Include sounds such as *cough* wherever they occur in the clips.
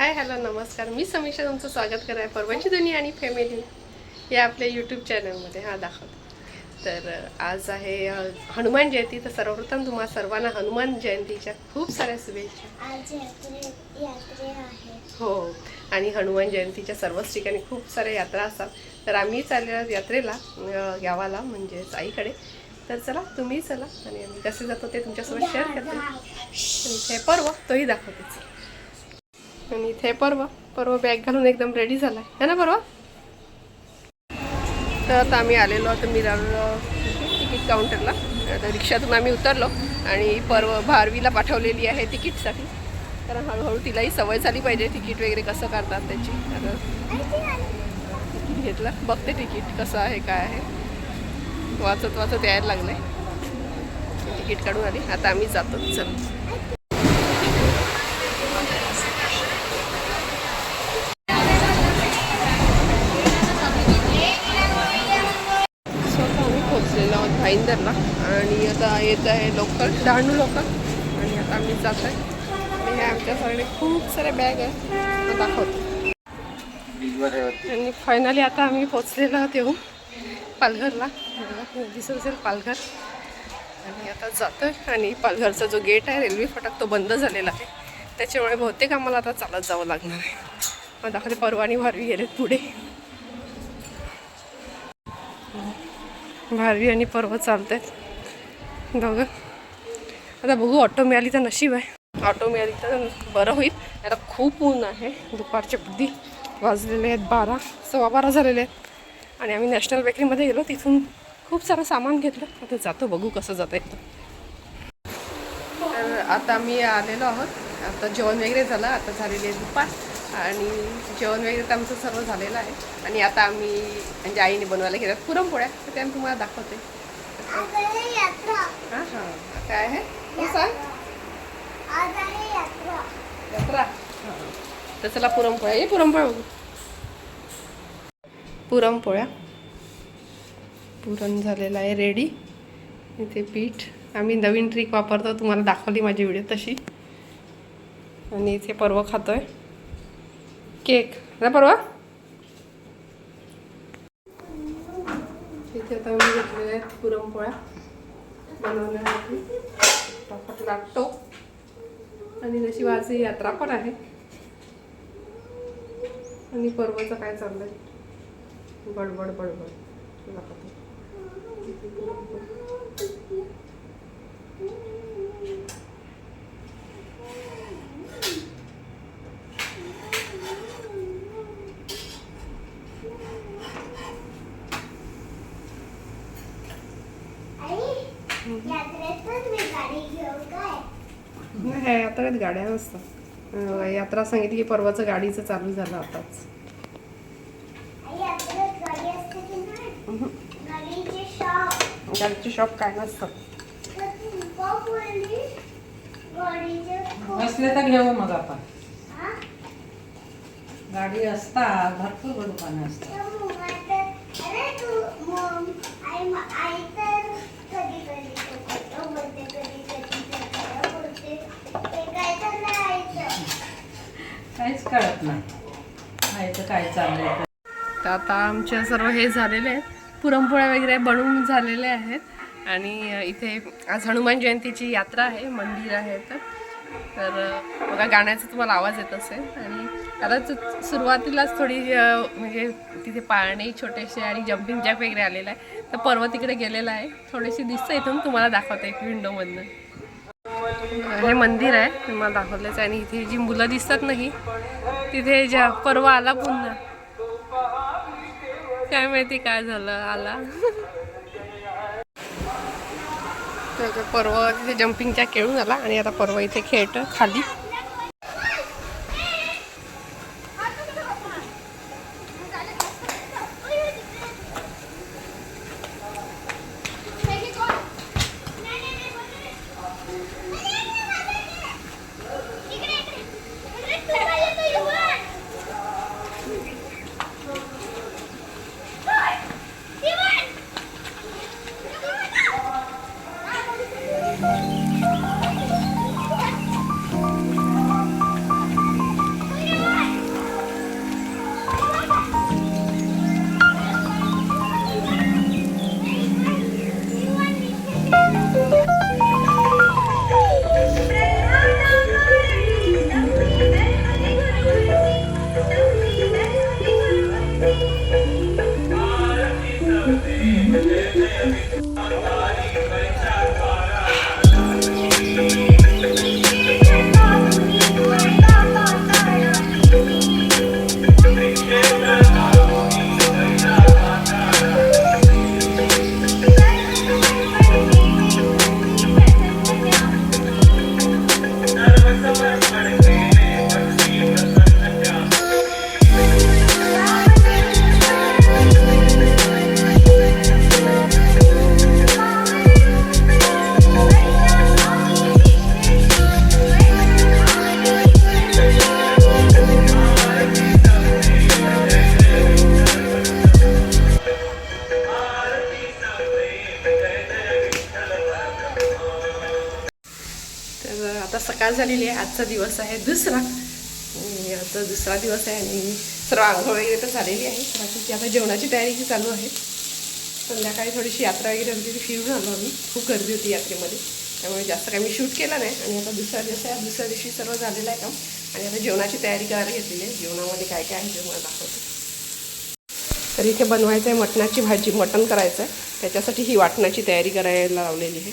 Hi hello नमस्कार. मी समीक्षा तुमचं स्वागत करत आहे परवांची दुनिया आणि फॅमिली या आपल्या यूट्यूब चॅनलमध्ये हा दाखवतो. तर आज आहे हनुमान जयंती. तर सर्वप्रथम तुम्हा सर्वांना हनुमान जयंतीच्या खूप साऱ्या शुभेच्छा. आज यात्रे यात्रे आहे. हो. आणि हनुमान जयंतीच्या सर्वच ठिकाणी खूप साऱ्या यात्रा असतात. तर आम्ही चाललेल्या यात्रेला गावाला म्हणजेच आईकडे. तर चला तुम्ही चला आणि आम्ही कसे जातो ते तुमच्यासोबत शेअर करते. पर्व तोही दाखवतेच आणि इथे परवा. परवा बॅग घालून एकदम रेडी झाला आहे ना परवा? तर आता आम्ही आलेलो आता मिरार तिकीट काउंटरला आता रिक्षातून आम्ही उतरलो आणि परव भारवीला पाठवलेली आहे तिकीटसाठी. कारण हळूहळू तिलाही सवय झाली पाहिजे तिकीट वगैरे कसं करतात त्याची. आता तिकीट घेतलं. बघते तिकीट कसं आहे काय आहे. वाचत वाचत यायला लागलंय. तिकीट काढून आली. आता आम्ही जातो. चल. भाईंदरला. आणि आता येत आहे लोकल डहाणू लोकल आणि आता आम्ही जात आहे. आणि हे आमच्याकडे खूप सारे बॅग आहे. दाखवतो. आणि फायनली आता आम्ही पोचलेलो आहोत येऊ पालघरला. दिसत असेल पालघर. आणि आता जातोय. आणि पालघरचा जो गेट आहे रेल्वे फाटक तो बंद झालेला आहे. त्याच्यामुळे बहुतेक आम्हाला आता चालत जावं लागणार आहे. मग दाखवते परवानी वारवी गेलेत पुढे. भारवी आणि पर्व चालत आहेत दोघं आता बघू ऑटो मिळाली तर नशीब आहे. ऑटो मिळाली तर बरं होईल. आता खूप ऊन आहे. दुपारचे बुद्धी वाजलेले आहेत बारा सव्वा बारा झालेले आहेत. आणि आम्ही नॅशनल बेकरीमध्ये गेलो तिथून खूप सारं सामान घेतलं. आता जातो बघू कसं जातं तर आता आम्ही आलेलो आहोत. आता जेवण वगैरे झालं आता झालेली आहे दुपार. आणि जेवण वगैरे तर आमचं सर्व झालेलं आहे. आणि आता आम्ही म्हणजे आईने बनवायला घेतात पुरणपोळ्या तर त्या तुम्हाला दाखवते. हां हां. काय आहे? सांग. यात्रा. तर चला पुरणपोळ्या. ये पुरणपोळ्या बघू. पुरणपोळ्या. पुरण झालेलं आहे रेडी इथे पीठ. आम्ही नवीन ट्रिक वापरतो. तुम्हाला दाखवली माझी व्हिडिओ तशी. आणि इथे पर्व आहे केक ना परवा इथे आता मी घेतलेल्या आहेत पुरणपोळ्या बनवण्यासाठी टाकत लागतो आणि नशिबाची यात्रा पण आहे आणि परवाचं काय चाललंय बडबड बडबड दाखवते. किती पुरणपोळी. आई यात्रेतच मी गाडी घेऊ काय नाही ह्या यात्रेत गाड्या नसतात. यात्रा सांगितली की परवाचं गाडीचं चालू झालं आताच. आई यात्रेत गाडी असते की नाही गाडीचे शॉप गाडीचे शॉप काय नसतं गाडीचे खूप बसले तर घेऊ मग आपण. हा? गाडी असतात भरपूर दुकानं असतात तर मग आता- अरे तू मग आई म- आई तर कधी कधी तो बोलते कधी कधी तो बोलते ते काय तर नाही ऐकत. काहीच कळत नाही. काय चाललंय? तर आता आमच्या सर्व हे झालेले आहेत. पुरणपोळ्या वगैरे बनवून झालेले आहेत. आणि इथे आज हनुमान जयंतीची यात्रा आहे मंदिर आहे तर तर बघा गाण्याचा तुम्हाला आवाज येत असेल. आणि आता सुरुवातीलाच थोडी म्हणजे तिथे पाणी छोटेसे आणि जम्पिंग जॅक वगैरे आलेला आहे. तर पर्व तिकडे गेलेला आहे. थोडीशी दिसतं इथून तुम्हाला दाखवते एक विंडोमधनं हे मंदिर आहे तुम्हाला दाखवलंच आहे. आणि इथे जी मुलं दिसतात नाही तिथे ज्या परवा आला पुन्हा. काय माहिती काय झालं आला. तर तिथे जम्पिंगच्या खेळून आला आणि आता परवा इथे खेळतं खाली. आता सकाळ झालेली आहे आजचा दिवस आहे दुसरा. आता आजचा दुसरा दिवस आहे आणि सर्व आंघोळ वगैरे तर झालेली आहे. बाकीची आता जेवणाची तयारी चालू आहे. संध्याकाळी थोडीशी यात्रा वगैरे होती ती फिरून आलो आम्ही. खूप गर्दी होती यात्रेमध्ये. त्यामुळे जास्त काही मी शूट केलं नाही. आणि आता दुसरा दिवस आहे दुसऱ्या दिवशी सर्व झालेलं आहे काम. आणि आता जेवणाची तयारी करायला घेतलेली आहे. जेवणामध्ये काय काय आहे ते मला दाखवते. तर इथे बनवायचं आहे मटणाची भाजी. मटण करायचं आहे. त्याच्यासाठी ही वाटणाची तयारी करायला लावलेली आहे.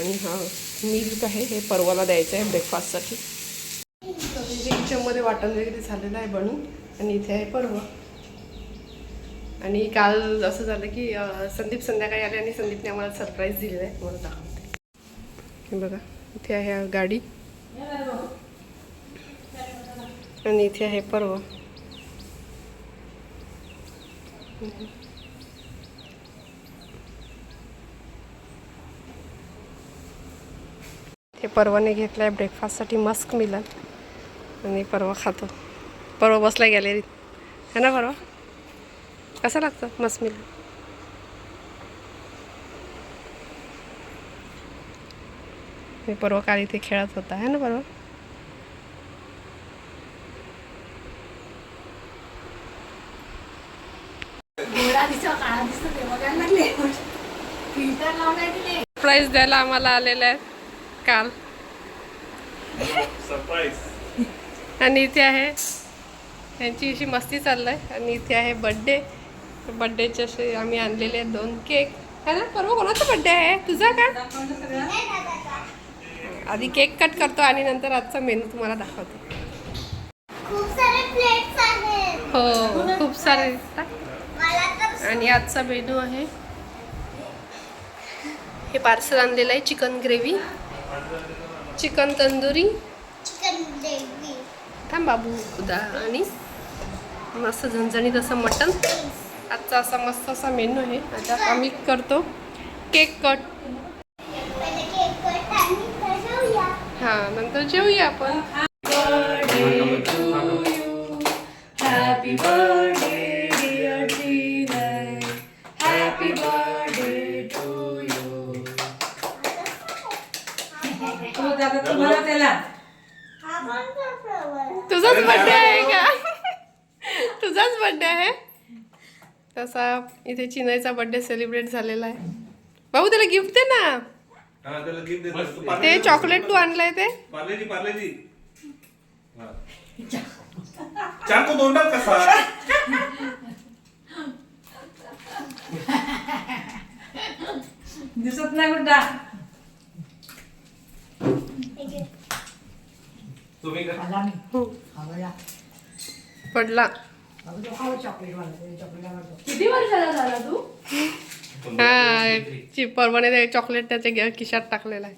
आणि हा मिल्क आहे हे परवाला द्यायचं आहे ब्रेकफास्टसाठी म्हणजे किचनमध्ये वाटण वगैरे झालेलं आहे बनून आणि इथे आहे परवा. आणि काल असं झालं की संदीप संध्याकाळी आले आणि संदीपने आम्हाला सरप्राईज दिलेला आहे. मला दाखवते. हे बघा इथे आहे गाडी. आणि इथे आहे परवा. हे परवाने घेतलं आहे ब्रेकफास्टसाठी मस्क मिलन. आणि परवा खातो. परवा बसला गॅलरीत है ना परवा? कसं लागतं मस्क मिलन? मी परवा काल इथे खेळत होता. है ना परवा? प्राईज द्यायला आम्हाला आलेलं आहे. काल. आणि इथे आहे. त्यांची अशी मस्ती चाललं आहे आणि इथे आहे बड्डे बड्डेचे असे आम्ही आणलेले आहेत दोन केक है ना? परवा कोणाचा बड्डे आहे? तुझा का? आधी केक कट करतो आणि नंतर आजचा मेनू तुम्हाला दाखवतो. खूप सारे प्लेट्स आहेत. हो खूप सारे दिसतात मला तर आणि आजचा मेनू आहे. हे पार्सल आणलेलं आहे chicken gravy chicken tandoori. Chicken gravy थांब बाबू उदा आणि मस्त झणझणीत असं मटन आजचा असा मस्त असा मेनू आहे. आता आम्ही करतो केक कट. हां नंतर जेवूया आपण. हॅपी बर्थडे त्याला. हा तुझाच बड्डे आहे का? *laughs* तुझाच बड्डे आहे? तसा इथे चिनईचा बड्डे सेलिब्रेट झालेला आहे. भाऊ त्याला गिफ्ट दे ना. हा. तू चॉकलेट तू आणलंय ते? पार्लेजी पार्लेजी. चाकू तोंडात कसा? दिसत नाही गुड्डा तुम्ही का खाल्ला मी. आवडला पडला. किती वर्षाला झाला तू? हा परवाने चॉकलेट त्याच्या खिशात टाकलेला आहे.